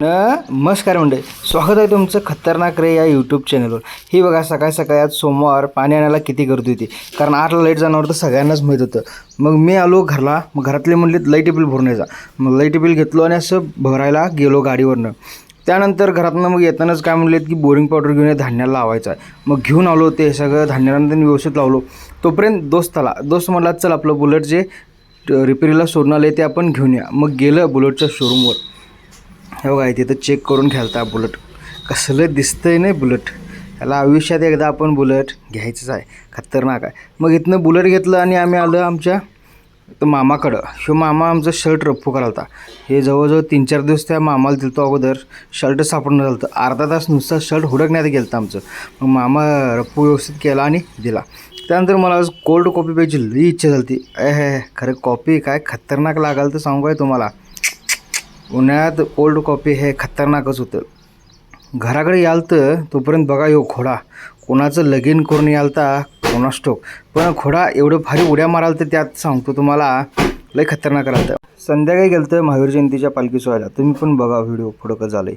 नमस्कार मंडळी. स्वागत आहे तुमचं खतरनाक रे या यूट्यूब चॅनलवर ही बघा सकाळ सकाळी आज सोमवार पाणी आणायला किती गर्दी होती. कारण आठला लाइट जाणार तर सगळ्यांनाच माहीत होतं. मग मी आलो घरला मग घरातले म्हणले लाइट बिल भरून यायचा मग लाइट बिल घेतलो आणि असं भरायला गेलो गाडीवरनं. त्यानंतर घरातनं मग येतानाच काय म्हणलेत की बोरिंग पावडर घेऊन ये धान्याला लावायचं आहे. मग घेऊन आलो ते सगळं धान्याला त्यांनी व्यवस्थित लावलो. तोपर्यंत दोस्त आला. दोस्त म्हणला चल आपलं बुलेट जे रिपेरीला सोडून आले ते आपण घेऊन या. मग गेलं बुलेटच्या शोरूमवर हे बघा तिथं चेक करून घ्यालता बुलेट कसलं दिसतंय नाही बुलेट त्याला आयुष्यात एकदा आपण बुलेट घ्यायचंच आहे. खतरनाक आहे. मग इथनं बुलेट घेतलं आणि आम्ही आलं आमच्या तर मामाकडं. ह्यो मामा आमचं शर्ट रप्पू करालता. हे जवळजवळ तीन चार दिवस त्या मामाला दिलतो अगोदर. शर्ट सापडणं झालं होतं. अर्धा तास नुसतं शर्ट हुडकण्यात गेलं होतं आमचं. मग मामा रप्पू व्यवस्थित केला आणि दिला. त्यानंतर मला कोल्ड कॉपी प्यायची लई इच्छा झाली होती ए हे खरं कॉपी काय खतरनाक लागाल तर सांगू काय तुम्हाला? उन्हाळ्यात ओल्ड कॉपी हे खतरनाकच होतं. घराकडे याल तर तोपर्यंत बघा यो घोडा. कोणाचं लगीन करून यालता कोणास ठोक पण घोडा एवढं भारी उड्या माराल तर त्यात सांगतो तुम्हाला लय खतरनाक राहतं. संध्याकाळी गेलं तर महावीर जयंतीच्या पालखी सोयला तुम्ही पण बघा व्हिडिओ पुढं कसं झालं